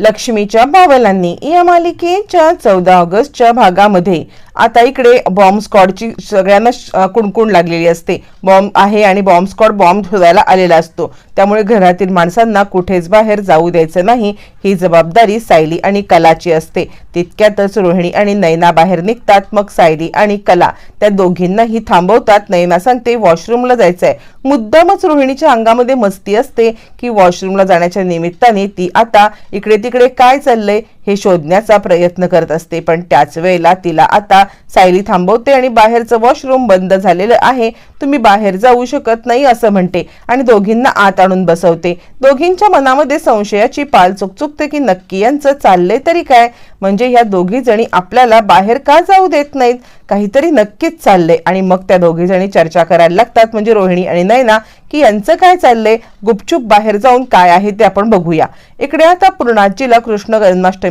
लक्ष्मीच्या बावलांनी या मालिकेच्या चौदा ऑगस्टच्या भागामध्ये आता इकडे बॉम्ब स्कॉडची सगळ्यांना कुणकुण लागलेली असते. बॉम्ब आहे आणि बॉम्ब स्कॉड बॉम्ब शोधायला आलेला असतो. त्यामुळे घरातील माणसांना कुठेच बाहेर जाऊ द्यायचं नाही. ही जबाबदारी सायली आणि कलाची असते. तितक्यातच रोहिणी आणि नैना बाहेर निघतात. मग सायली आणि कला त्या दोघींनाही थांबवतात. नैना सांगते वॉशरूमला जायचंय. मुद्दामच रोहिणीच्या अंगामध्ये मस्ती असते की वॉशरूमला जाण्याच्या निमित्ताने ती आता इकडे तिकडे काय चाललंय? हे शोधण्याचा प्रयत्न करत असते. पण त्याच वेळेला तिला आता सायली थांबवते आणि बाहेरचं वॉशरूम बंद झालेलं आहे. तुम्ही बाहेर जाऊ शकत नाही असं म्हणते आणि दोघींना आत आणून बसवते. दोघींच्या मनामध्ये संशयाची पाल चुकचुकते की नक्की यांचं चाललंय तरी काय? म्हणजे ह्या दोघी जणी आपल्याला बाहेर का जाऊ देत नाहीत? काहीतरी नक्कीच चाललंय. आणि मग त्या दोघी जणी चर्चा करायला लागतात म्हणजे रोहिणी आणि नयना की यांचं काय चाललंय? गुपचूप बाहेर जाऊन काय आहे ते आपण बघूया. इकडे आता पूर्णाजीला कृष्ण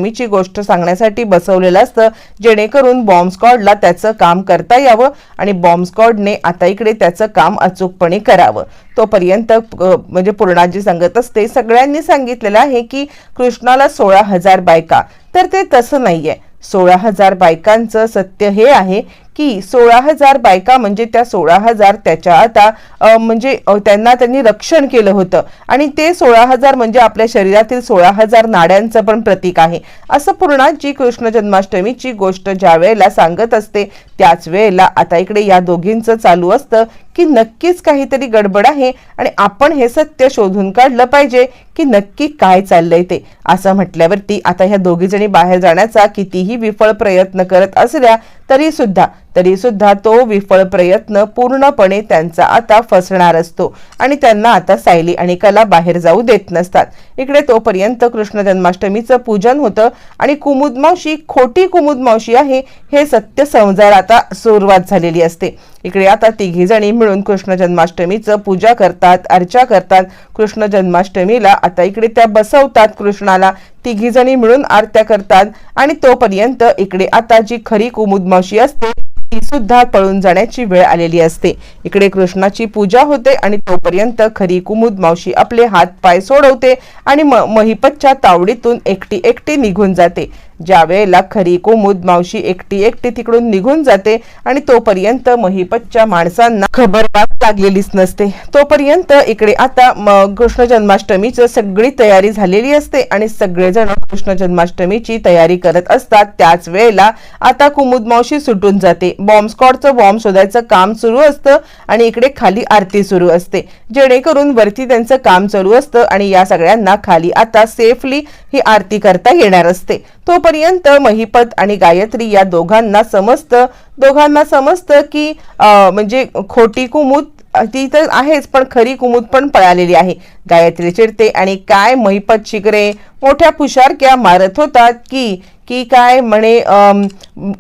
जन्माष्टमीची गोष्ट सांगण्यासाठी बसवलेलं असतं. जेणेकरून बॉम्ब स्क्वॉडला त्याचं काम करता यावं आणि बॉम्ब स्क्वॉडने आता इकडे त्याचं काम अचूकपणे करावं. तोपर्यंत म्हणजे पूर्णाजी सांगत असते सगळ्यांनी सांगितलेलं आहे की कृष्णाला सोळा हजार बायका. तर ते तसं नाहीये. सोळा हजार बायकांचं सत्य हे आहे की सोळा हजार बायका म्हणजे त्या सोळा हजार त्याच्या आता म्हणजे त्यांना त्यांनी रक्षण केलं होतं. आणि ते सोळा हजार म्हणजे आपल्या शरीरातील सोळा हजार नाड्यांचं पण प्रतीक आहे. असं पूर्णाजी कृष्ण जन्माष्टमीची गोष्ट ज्या वेळेला सांगत असते त्याच वेळेला आता इकडे या दोघींचं चालू असतं की नक्कीच काहीतरी गडबड आहे आणि आपण हे सत्य शोधून काढलं पाहिजे की नक्की काय चाललंय ते. असं म्हटल्यावरती आता ह्या दोघी जणी बाहेर जाण्याचा कितीही विफळ प्रयत्न करत असल्या तरी सुद्धा तरी सुद्धा तो विफळ प्रयत्न पूर्णपणे त्यांचा आता फसणार असतो. आणि त्यांना आता सायली आणि कला बाहेर जाऊ देत नसतात. इकडे तोपर्यंत कृष्ण जन्माष्टमीचं पूजन होतं आणि कुमुद मावशी खोटी कुमुद मावशी आहे हे सत्य समजायला आता सुरुवात झालेली असते. इकडे आता तिघी जणी मिळून कृष्ण जन्माष्टमीचं पूजा करतात अर्चा करतात. कृष्ण जन्माष्टमीला आता इकडे त्या बसवतात कृष्णाला. तिघी जणी मिळून आरत्या करतात आणि तोपर्यंत इकडे आता जी खरी कुमुद मावशी असते ती सुद्धा पळून जाण्याची वेळ आलेली असते. इकडे कृष्णाची पूजा होते आणि तोपर्यंत खरी कुमुद मावशी आपले हात पाय सोडवते आणि महिपतच्या तावडीतून एकटी एकटी निघून जाते. ज्या वेळेला खरी कुमुद मावशी एकटी एकटी तिकडून निघून जाते आणि तोपर्यंत महिपतच्या माणसांना खबर लागलेलीच नसते. तोपर्यंत इकडे आता कृष्ण जन्माष्टमीची सगळी तयारी झालेली असते आणि सगळेजण कृष्ण जन्माष्टमीची तयारी करत असतात. त्याच वेळेला आता कुमुद मावशी सुटून जाते. बॉम्ब स्कॉडचं बॉम्ब शोधायचं काम सुरू असतं आणि इकडे खाली आरती सुरू असते. जेणेकरून वरती त्यांचं काम चालू असतं आणि या सगळ्यांना खाली आता सेफली ही आरती करता येणार असते. तोपर्यंत महिपत आणि गायत्री या दोघांना समजतं. दोघांना समजतं की म्हणजे खोटी कुमुद ती तर आहेच पण खरी कुमुद पण पळालेली आहे. गायत्री चिडते आणि काय महिपत शिकरे मोठ्या फुशारक्या मारत होतात की की काय म्हणे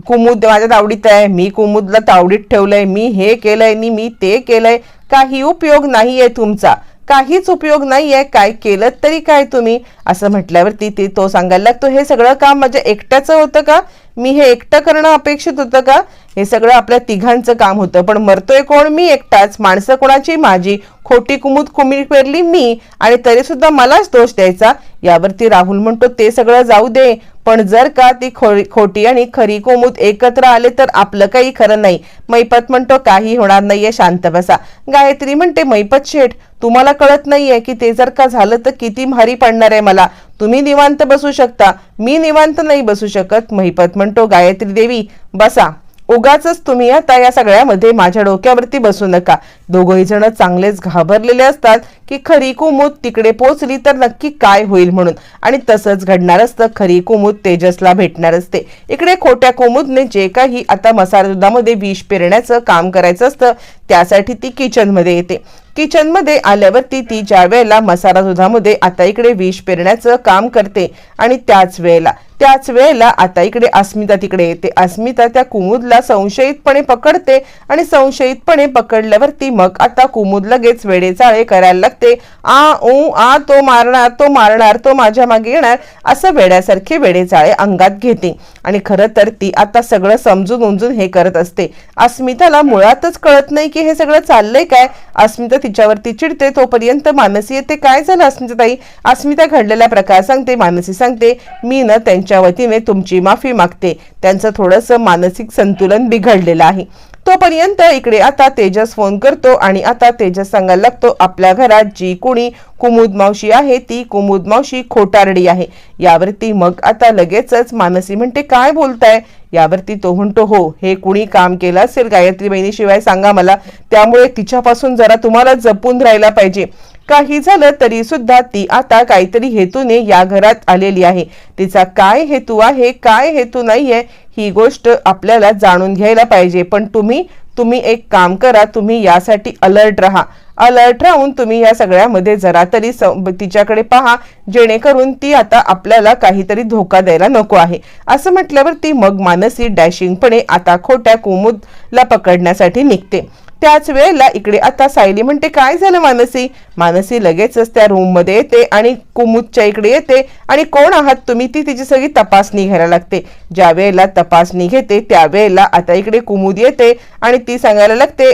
कुमुद माझ्या तावडीत आहे मी कुमुदला तावडीत ठेवलंय मी हे केलंय आणि मी ते केलंय. काही उपयोग नाही आहे तुमचा. काहीच उपयोग नाहीये काय केलं तरी काय तुम्ही? असं म्हटल्यावरती ती तो सांगायला लागतो हे सगळं काम माझ्या एकट्याचं होतं का? मी हे एकटं करणं अपेक्षित होतं का? हे सगळं आपल्या तिघांचं काम होतं पण मरतोय कोण? मी एकटाच. माणसं कोणाची? माझी. खोटी कुमुद कुमी पेरली मी आणि तरी सुद्धा मलाच दोष द्यायचा. यावरती राहुल म्हणतो ते सगळं जाऊ दे. पण जर का ती खो- खोटी आणि खरी कोमुद एकत्र आले तर आपलं काही खरं नाही. मैपत म्हणतो काही होणार नाहीये शांत बसा. गायत्री म्हणते मैपत शेठ तुम्हाला कळत नाहीये की ते जर का झालं तर किती भारी पडणार आहे मला. तुम्ही निवांत बसू शकता. मी निवांत नाही बसू शकत महिपत म्हणतो गायत्री देवी बसा. उगाच तुम्ही आता या सगळ्यामध्ये माझ्या डोक्यावरती बसू नका. दोघही जण चांगलेच घाबरलेले असतात की खरी कुमूद तिकडे पोचली तर नक्की काय होईल म्हणून. आणि तसंच घडणार असतं खरी कुमूद तेजसला भेटणार असते. इकडे खोट्या कुमुदने जे काही आता मसाला दुधामध्ये विष पेरण्याचं काम करायचं असतं त्यासाठी ती किचनमध्ये येते. किचनमध्ये आल्यावरती ती ज्या वेळेला मसाला दुधामध्ये आता इकडे विष पेरण्याचं काम करते आणि त्याच वेळेला त्याच वेळेला आता इकडे अस्मिता तिकडे येते. अस्मिता त्या कुमुदला संशयितपणे पकडते आणि संशयितपणे पकडल्यावरती मग आता कुमुद लगेच वेडेचाळे करायला लागते. आ ऊ आ तो मारणार तो मारणार तो माझ्या मागे येणार असं वेड्यासारखे वेडेचाळे अंगात घेते. आणि खरं तर ती आता सगळं समजून उमजून हे करत असते. अस्मिताला मुळातच कळत नाही की हे सगळं चाललंय काय? अस्मिता तिच्यावरती चिडते तोपर्यंत मानसी येते? काय झालं अस्मिता ताई अस्मिता घडलेला प्रकार सांगते मानसी सांगते मी न त्यांच्या वतीने तुमची माफी मागते. त्यांचं थोडंसं मानसिक संतुलन बिघडलेलं आहे. तोपर्यंत इकडे आता तेजस फोन करतो आणि आता तेजस सांगायला लागतो आपल्या घरात जी कोणी कुमुद मावशी आहे ती कुमुद मावशी खोटारडी आहे. यावरती मग आता लगेचच मानसी म्हणते काय बोलताय? यावरती तो म्हणतो हो हे कुणी काम केलं असेल गायत्री बहिणीशिवाय सांगा मला. त्यामुळे तिच्यापासून जरा तुम्हाला जपून राहायला पाहिजे. काही झालं तरी सुद्धा ती आता काहीतरी हेतूने या घरात आलेली आहे. तिचा काय हेतू आहे काय हेतू नाहीये ही गोष्ट आपल्याला जाणून घ्यायला पाहिजे. पण तुम्ही तुम्ही एक काम करा तुम्ही यासाठी अलर्ट राहा. अलर्ट राहून तुम्ही या सगळ्यामध्ये जरा तरी तिच्याकडे पहा जेणेकरून ती आता आपल्याला काहीतरी धोका द्यायला नको आहे. असं म्हटल्यावर ती मग मानसी डॅशिंगपणे आता खोट्या कुमुदला पकडण्यासाठी निघते. त्याच वेळेला इकडे आता सायली म्हणते काय झालं मानसी? मानसी लगेचच त्या रूममध्ये येते आणि कुमुदच्या इकडे येते. आणि कोण आहात तुम्ही? ती तिची सगळी तपासणी घ्यायला लागते. ज्या वेळेला तपासणी घेते त्यावेळेला आता इकडे कुमुद येते आणि ती सांगायला लागते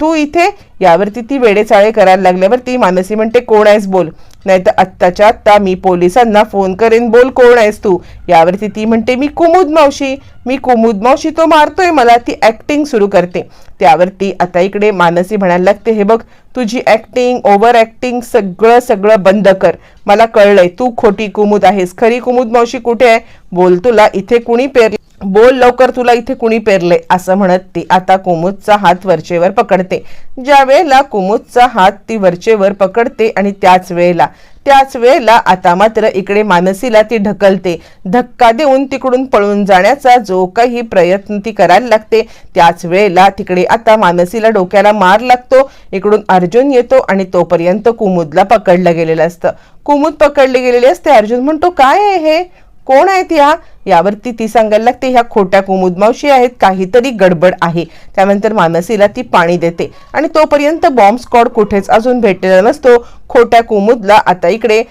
तू इथे? यावरती ती वेडेचाळे करायला लागल्यावरती मानसी म्हणते कोण आहेस बोल. नाहीतर आत्ताच्या आत्ता मी पोलिसांना फोन करेन बोल कोण आहेस तू? यावरती ती म्हणते मी कुमुद मावशी. मी कुमुद मावशी तो मारतोय मला ती ॲक्टिंग सुरू करते. त्यावरती आता इकडे मानसी म्हणायला लागते हे बघ तुझी ॲक्टिंग ओव्हर ॲक्टिंग सगळं सगळं बंद कर. मला कळलंय तू खोटी कुमुद आहेस. खरी कुमुद मावशी कुठे आहे? बोल तुला इथे कुणी पेर बोल लवकर तुला इथे कुणी पेरले असं म्हणत ती आता कुमुदचा हात वरचेवर पकडते. ज्या वेळेला कुमुदचा हात ती वरचेवर पकडते आणि त्याच वेळेला त्याच वेळेला आता मात्र इकडे मानसीला ती ढकलते. धक्का देऊन तिकडून पळून जाण्याचा जो काही प्रयत्न ती करायला लागते त्याच वेळेला तिकडे आता मानसीला डोक्याला मार लागतो. इकडून अर्जुन येतो आणि तोपर्यंत कुमुदला पकडलं गेलेलं असतं. कुमुद पकडली गेलेली असते. अर्जुन म्हणतो काय आहे हे? कोण आहेत या यावरती ती सांगायला लागते ह्या खोट्या कुमुद मावशी आहेत काहीतरी गडबड आहे. त्यानंतर मानसीला ती पाणी देते. आणि तोपर्यंत बॉम्ब स्कॉड कुठेच अजून भेटलेला नसतो. खोट्या कुमुदला आता इकडे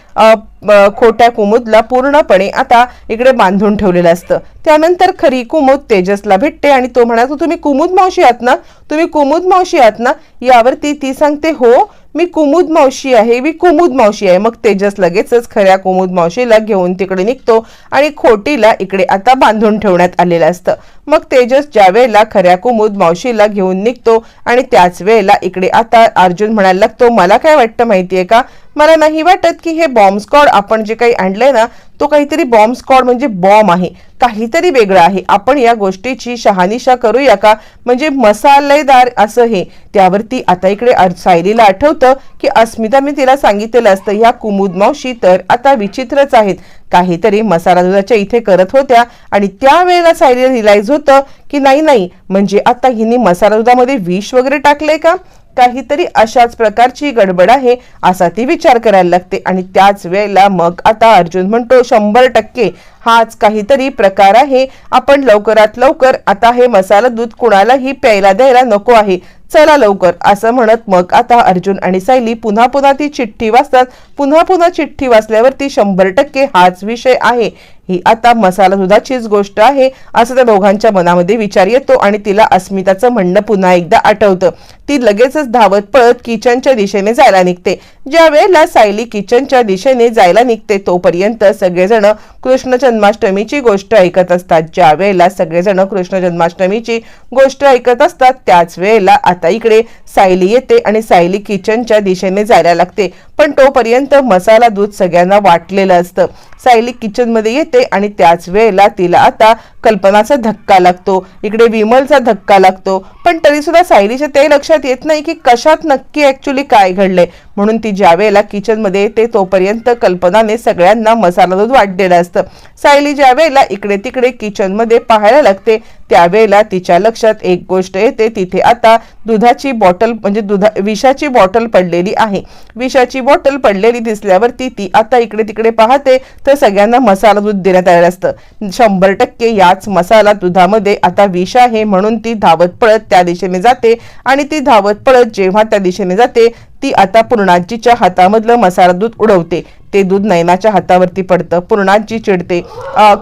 खोट्या कुमुदला पूर्णपणे आता इकडे बांधून ठेवलेलं असतं. त्यानंतर खरी कुमुद तेजसला भेटते आणि तो म्हणातो तुम्ही कुमुद मावशी आहात ना? तुम्ही कुमुद मावशी आहात ना? यावरती ती सांगते हो मी कुमुद मावशी आहे मी कुमुद मावशी आहे. मग तेजस लगेचच खऱ्या कुमुद मावशीला घेऊन तिकडे निघतो आणि खोटीला इकडे आता बांधून ठेवण्यात आलेलं असतं. मग तेजस ज्या वेळेला खऱ्या कुमुद मावशीला घेऊन निघतो आणि त्याच वेळेला इकडे आता अर्जुन म्हणायला लागतो मला काय वाटतं माहितीये का? मला नाही वाटत की हे बॉम्ब स्कॉड आपण जे काही आणलंय ना तो काहीतरी बॉम्ब स्कॉड म्हणजे बॉम्ब आहे. काहीतरी वेगळं आहे. आपण या गोष्टीची शहानिशा करूया का? म्हणजे मसालेदार असं हे. त्यावरती आता इकडे सायलीला आठवतं की अस्मिता मी तिला सांगितलेलं असतं ह्या कुमुद मावशी तर आता विचित्रच आहेत. काहीतरी मसाला दुधाच्या इथे करत होत्या आणि त्यावेळेला सायलीला रिलाईज होतं की नाही नाही म्हणजे आता हिने मसाला दुधामध्ये विष वगैरे टाकलंय का? काहीतरी अशाच प्रकारची गडबड आहे असा ती विचार करायला लागते. आणि त्याच वेळेला मग आता अर्जुन म्हणतो शंभर टक्के हाच काहीतरी प्रकार आहे. आपण लवकरात लवकर आता हे मसाला दूध कुणालाही प्यायला द्यायला नको आहे. चला लवकर असं म्हणत मग आता अर्जुन आणि सायली पुन्हा पुन्हा ती चिठ्ठी वाचतात. पुन्हा पुन्हा चिठ्ठी वाचल्यावरती शंभर टक्के हाच विषय आहे. ही आता मसाला दुधाचीच गोष्ट आहे असं त्या दोघांच्या मनामध्ये विचार येतो आणि तिला अस्मिताचं म्हणणं पुन्हा एकदा आठवतं. ती लगेचच धावत पळत किचनच्या दिशेने जायला निघते. ज्या वेळेला सायली किचनच्या दिशेने जायला निघते तोपर्यंत सगळेजण कृष्ण जन्माष्टमीची गोष्ट ऐकत असतात. ज्या वेळेला सगळेजण कृष्ण जन्माष्टमीची गोष्ट ऐकत असतात त्याच वेळेला आता इकडे सायली येते आणि सायली किचनच्या दिशेने जायला लागते. पण तोपर्यंत मसाला दूध सगळ्यांना वाटलेलं असतं. सायली किचनमध्ये येते आणि त्याच वेळेला तिला आता कल्पनाचा धक्का लागतो. इकडे विमलचा धक्का लागतो. पण तरी सुद्धा सायलीच्या ते लक्षात येत नाही की कशात नक्की ऍक्च्युली काय घडलंय. म्हणून ती ज्यावेळेला किचनमध्ये येते तोपर्यंत कल्पनाने सगळ्यांना मसाला दूध वाटलेलं असतं. सायली ज्या वेळेला इकडे तिकडे किचनमध्ये पाहायला लागते त्यावेळेला तिच्या लक्षात एक गोष्ट येते तिथे आता दुधाची बॉटल म्हणजे दुधा विषाची बॉटल पडलेली आहे. विषाची बॉटल पडलेली दिसल्यावरती ती आता इकडे तिकडे पाहते तर सगळ्यांना मसाला दूध देण्यात आलेलं असतं. शंभर टक्के याच मसाला दुधामध्ये आता विष आहे म्हणून ती धावत पळत त्या दिशेने जाते आणि ती धावत पळत जेव्हा त्या दिशेने जाते ती आता पूर्णाजीच्या हातामधलं मसाला दूध उडवते. ते दूध नयनाच्या हातावरती पडतं. पूर्णाजी चिडते.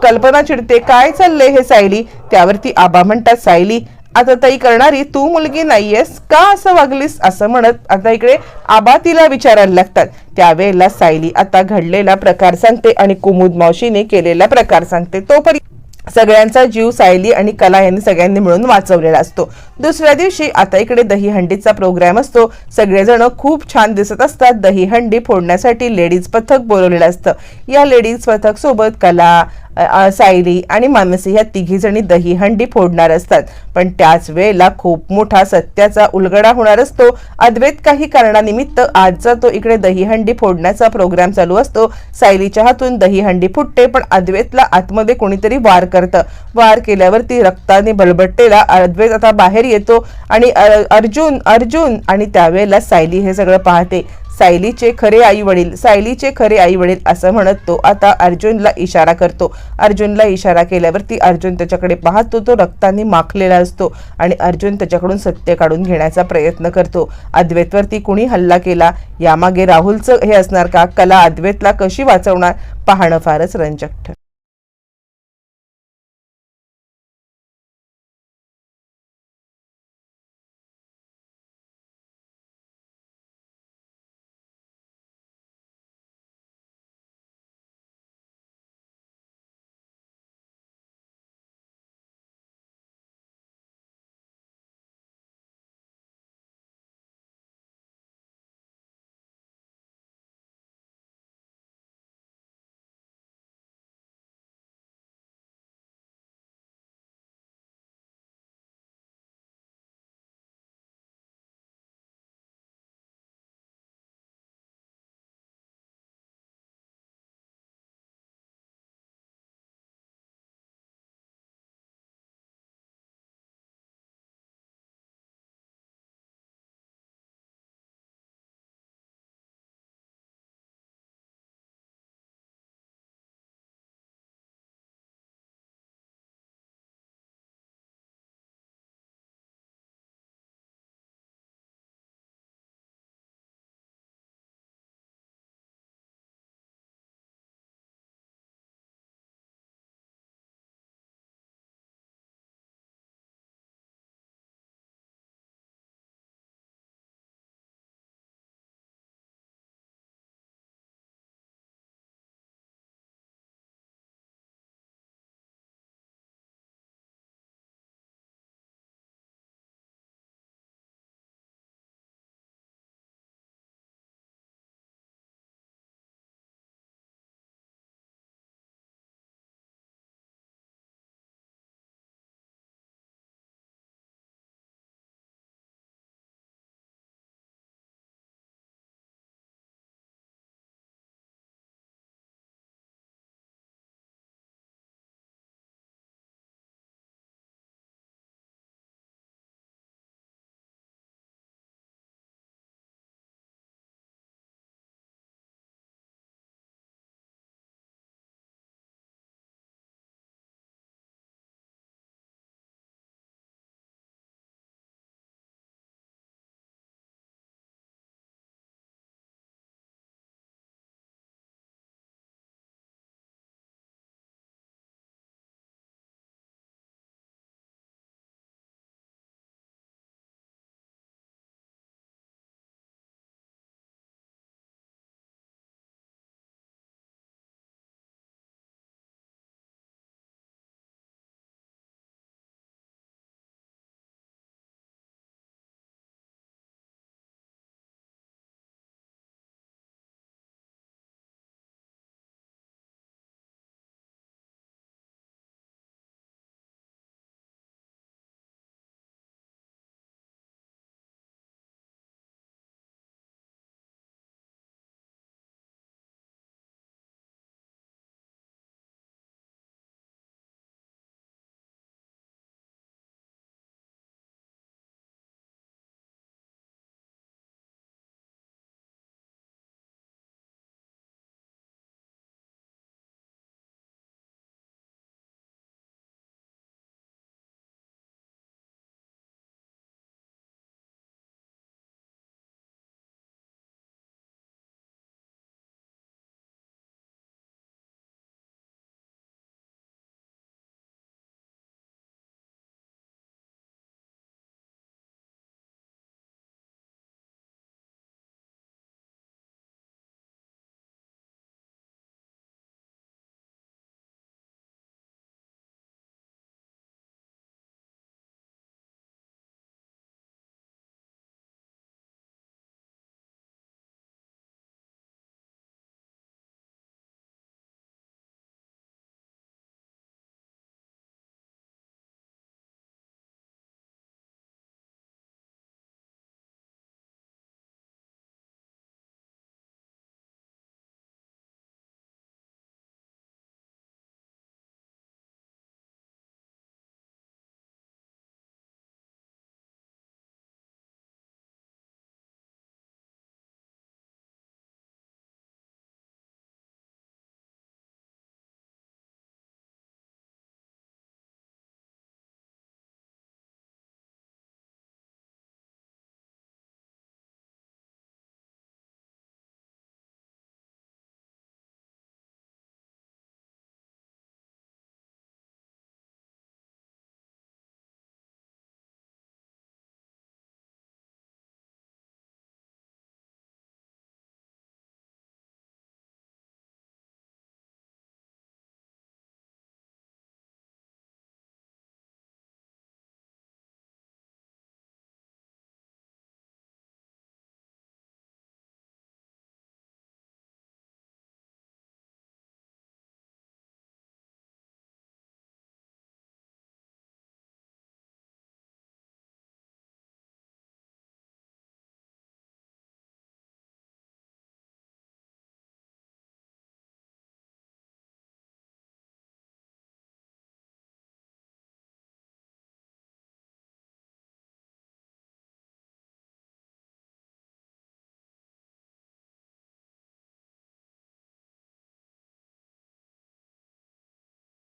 कल्पना चिडते. काय चाललंय हे सायली? त्यावरती आबा म्हणतात सायली आता ताई करणारी तू मुलगी नाहीयेस. का असं वागलीस? असं म्हणत आता इकडे आबा तिला विचारायला लागतात. त्यावेळेला सायली आता घडलेला प्रकार सांगते आणि कुमुद मावशीने केलेला प्रकार सांगते. तोपर्यंत सगळ्यांचा जीव सायली आणि कला यांनी सगळ्यांनी मिळून वाचवलेला असतो. दुसऱ्या दिवशी आता इकडे दहीहंडीचा प्रोग्राम असतो. सगळेजण खूप छान दिसत असतात. दहीहंडी फोडण्यासाठी लेडीज पथक बोलवलेलं असतं. या लेडीज पथक सोबत कला सायली आणि मानसी ह्या तिघीजणी दहीहंडी फोडणार असतात. पण त्याच वेळेला खूप मोठा सत्याचा उलगडा होणार असतो. अद्वैत काही कारणानिमित्त आजचा तो इकडे दहीहंडी फोडण्याचा प्रोग्राम चालू असतो. सायलीच्या हातून दहीहंडी फुटते पण अद्वैतला आतमध्ये कोणीतरी वार करतं. वार केल्यावरती रक्ताने बलबट्टेला अद्वैत आता बाहेर येतो आणि अ- अर्जुन अर्जुन आणि त्यावेळेला सायली हे सगळं पाहते. सायलीचे खरे आई वडील सायलीचे खरे आई वडील असं म्हणत तो आता अर्जुनला इशारा करतो. अर्जुनला इशारा केल्यावरती अर्जुन त्याच्याकडे पाहतो तो रक्ताने माखलेला असतो आणि अर्जुन त्याच्याकडून सत्य काढून घेण्याचा प्रयत्न करतो. अद्वैतवरती कुणी हल्ला केला? यामागे राहुलचं हे असणार का? कला अद्वैतला कशी वाचवणार? पाहणं फारच रंजक ठरतं.